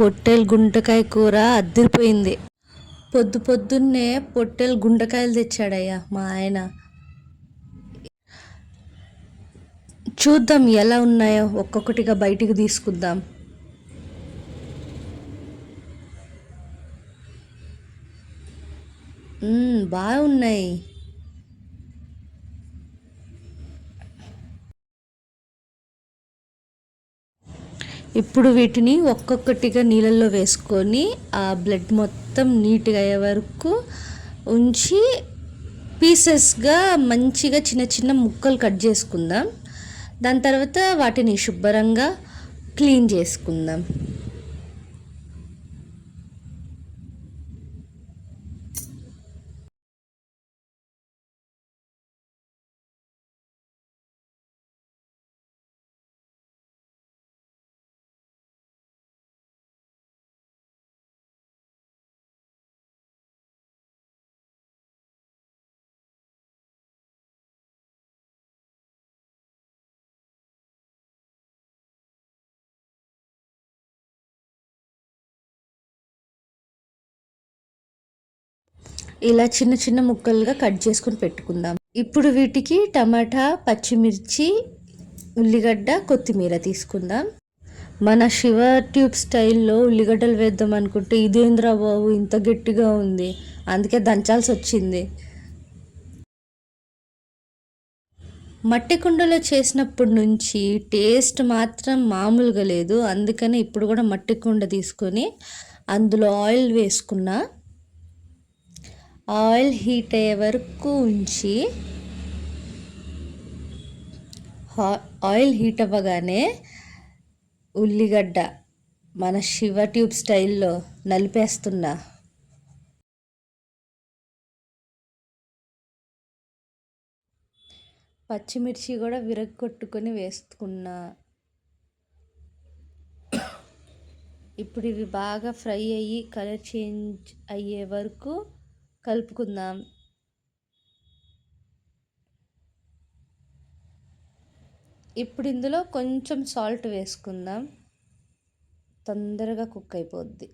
పొట్టేలు గుంటకాయ కూర అద్దరిపోయింది. పొద్దు పొద్దున్నే పొట్టేలు గుండకాయలు తెచ్చాడయ్యా మా ఆయన. చూద్దాం ఎలా ఉన్నాయో ఒక్కొక్కటిగా బయటికి తీసుకుందాం. బాగున్నాయి. ఇప్పుడు వీటిని ఒక్కొక్కటిగా నీళ్ళల్లో వేసుకొని ఆ బ్లడ్ మొత్తం నీట్గా అయ్యే వరకు ఉంచి పీసెస్గా మంచిగా చిన్న చిన్న ముక్కలు కట్ చేసుకుందాం. దాని తర్వాత వాటిని శుభ్రంగా క్లీన్ చేసుకుందాం. ఇలా చిన్న చిన్న ముక్కలుగా కట్ చేసుకొని పెట్టుకుందాం. ఇప్పుడు వీటికి టమాటా పచ్చిమిర్చి ఉల్లిగడ్డ కొత్తిమీర తీసుకుందాం. మన శివ ట్యూబ్ స్టైల్లో ఉల్లిగడ్డలు వేద్దాం అనుకుంటే ఇదేంద్రా బాబు ఇంత గట్టిగా ఉంది. అందుకే దంచాల్సి వచ్చింది. మట్టి కుండలో చేసినప్పటి నుంచి టేస్ట్ మాత్రం మామూలుగా లేదు. అందుకని ఇప్పుడు కూడా మట్టి కుండ తీసుకొని అందులో ఆయిల్ వేసుకున్నా ఆయిల్ హీట్ అయ్యే వరకు ఉంచి ఆయిల్ హీట్ అవ్వగానే ఉల్లిగడ్డ మన శివ ట్యూబ్ స్టైల్లో నలిపేస్తున్నా పచ్చిమిర్చి కూడా విరగొట్టుకొని వేసుకున్నా ఇప్పుడు ఇవి బాగా ఫ్రై అయ్యి కలర్ చేంజ్ అయ్యే వరకు కలుపుకుందాం. ఇప్పుడు ఇందులో కొంచెం సాల్ట్ వేసుకుందాం. తొందరగా కుక్ అయిపోద్ది.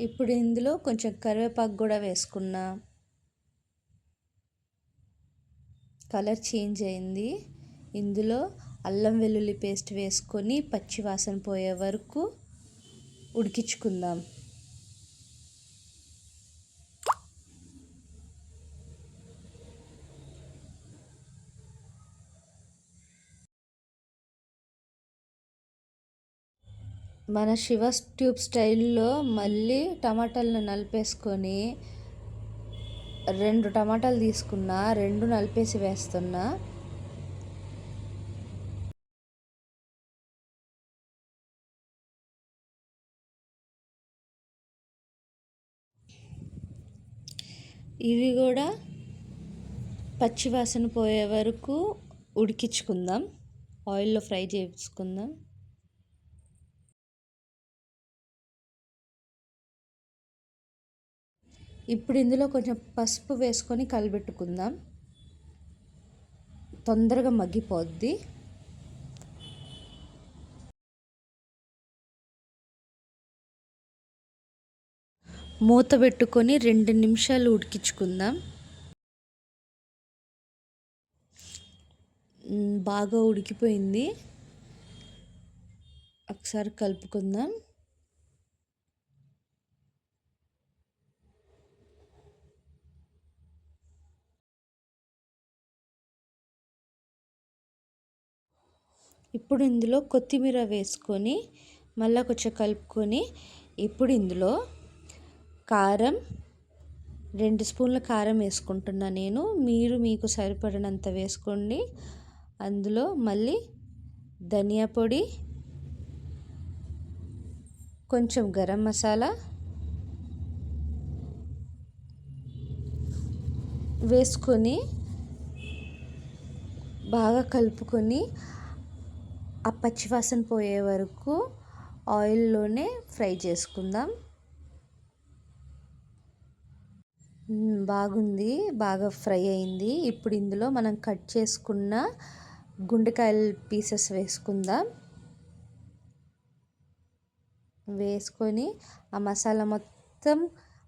ఇప్పుడు ఇందులో కొంచెం కరివేపాకు కూడా వేసుకున్నా. కలర్ చేంజ్ అయింది. ఇందులో అల్లం వెల్లుల్లి పేస్ట్ వేసుకొని పచ్చివాసన పోయే వరకు ఉడికించుకుందాం. మన శివ ట్యూబ్ స్టైల్లో మళ్ళీ టమాటాలను నలిపేసుకొని రెండు టమాటాలు తీసుకున్నా రెండు నలిపేసి వేస్తున్నా. ఇవి కూడా పచ్చివాసన పోయే వరకు ఉడికించుకుందాం. ఆయిల్లో ఫ్రై చేసుకుందాం. ఇప్పుడు ఇందులో కొంచెం పసుపు వేసుకొని కలిపెట్టుకుందాం తొందరగా మగ్గిపోద్ది. మూత పెట్టుకొని రెండు నిమిషాలు ఉడికించుకుందాం. బాగా ఉడికిపోయింది. ఒకసారి కలుపుకుందాం. ఇప్పుడు ఇందులో కొత్తిమీర వేసుకొని మళ్ళీ కొంచెం కలుపుకొని ఇప్పుడు ఇందులో కారం రెండు స్పూన్ల కారం వేసుకుంటున్నా నేను. మీరు మీకు సరిపడినంత వేసుకోండి. అందులో మళ్ళీ ధనియా పొడి కొంచెం గరం మసాలా వేసుకొని బాగా కలుపుకొని ఆ పచ్చివాసన పోయే వరకు ఆయిల్లోనే ఫ్రై చేసుకుందాం. బాగుంది బాగా ఫ్రై అయింది. ఇప్పుడు ఇందులో మనం కట్ చేసుకున్న గుండెకాయల పీసెస్ వేసుకుందాం. వేసుకొని ఆ మసాలా మొత్తం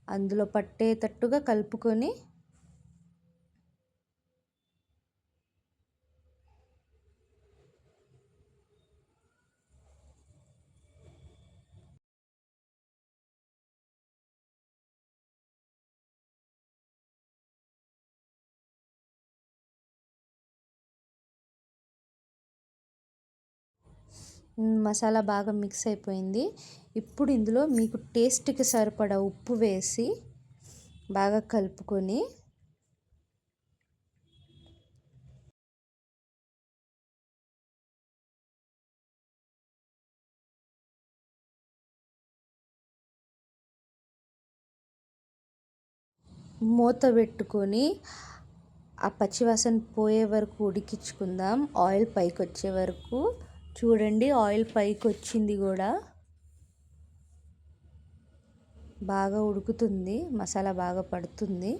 అందులో పట్టేటట్టుగా కలుపుకొని మసాలా బాగా మిక్స్ అయిపోయింది. ఇప్పుడు ఇందులో మీకు టేస్ట్కి సరిపడా ఉప్పు వేసి బాగా కలుపుకొని మూత పెట్టుకొని ఆ పచ్చివాసన పోయే వరకు ఉడికించుకుందాం. ఆయిల్ పైకి వచ్చే వరకు. చూడండి ఆయిల్ పైకి వచ్చింది కూడా. బాగా ఉడుకుతుంది మసాలా బాగా పడుతుంది.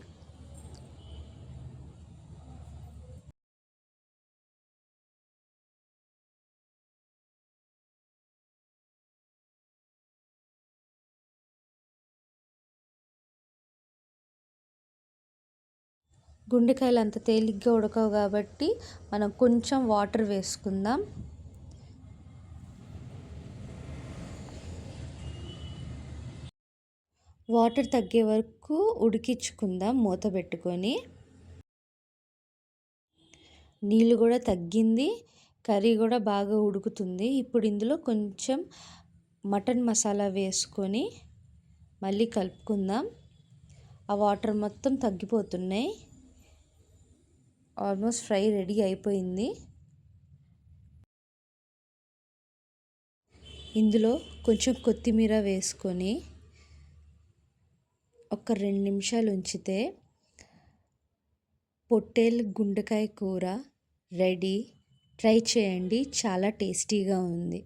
గుండెకాయలు అంత తేలిగ్గా ఉడకవు కాబట్టి మనం కొంచెం వాటర్ వేసుకుందాం. వాటర్ తగ్గే వరకు ఉడికించుకుందాం మూత పెట్టుకొని. నీళ్ళు కూడా తగ్గింది కర్రీ కూడా బాగా ఉడుకుతుంది. ఇప్పుడు ఇందులో కొంచెం మటన్ మసాలా వేసుకొని మళ్ళీ కలుపుకుందాం. ఆ వాటర్ మొత్తం తగ్గిపోతున్నాయి. ఆల్మోస్ట్ ఫ్రై రెడీ అయిపోయింది. ఇందులో కొంచెం కొత్తిమీర వేసుకొని ఒక రెండు నిమిషాలు ఉంచితే పొట్టేలు గుండెకాయ కూర రెడీ. ట్రై చేయండి. చాలా టేస్టీగా ఉంది.